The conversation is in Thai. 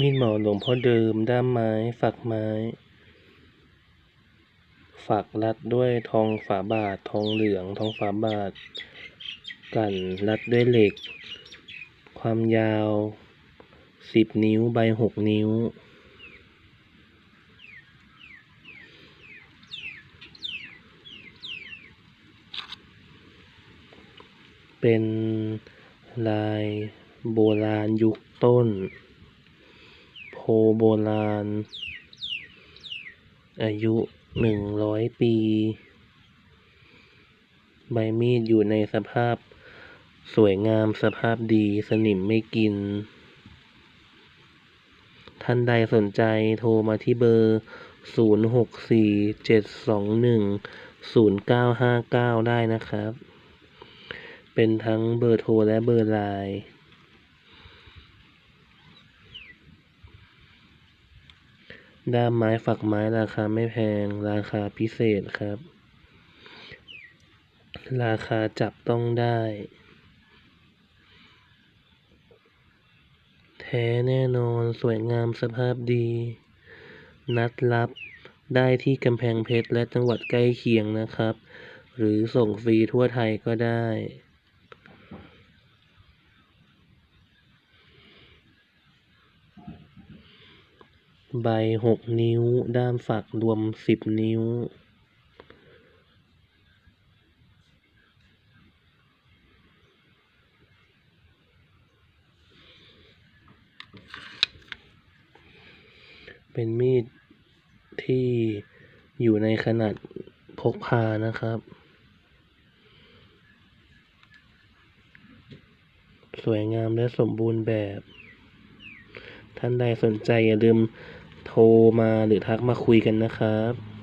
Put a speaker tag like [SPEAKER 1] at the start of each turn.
[SPEAKER 1] มีดหมอหลวงพ่อเดิม ด้ามไม้ ฝักไม้ ฝักรัดด้วยทองฝาบาท ทองเหลือง ทองฝาบาท กันรัดด้วยเหล็ก ความยาวสิบนิ้ว ใบหกนิ้ว เป็นลายโบราณยุคต้น โพโบราณ อายุหนึ่งร้อยปี ใบมีดอยู่ในสภาพสวยงามสภาพดีสนิมไม่กิน ท่านใดสนใจโทรมาที่เบอร์ 0 6 4 7 2 1 0 9 5 9 ได้นะครับ เป็นทั้งเบอร์โทรและเบอร์ไลน์ ด้ามไม้ฝักไม้ราคาไม่แพง ราคาพิเศษครับ ราคาจับต้องได้ แท้แน่นอนสวยงามสภาพดี นัดรับได้ที่กำแพงเพชรและจังหวัดใกล้เคียงนะครับ หรือส่งฟรีทั่วไทยก็ได้ ใบหกนิ้ว ด้ามฝักรวมสิบนิ้วเป็นมีดที่อยู่ในขนาดพกพานะครับ สวยงามและสมบูรณ์แบบ ท่านใดสนใจอย่าลืม โทรมาหรือทักมาคุยกันนะครับ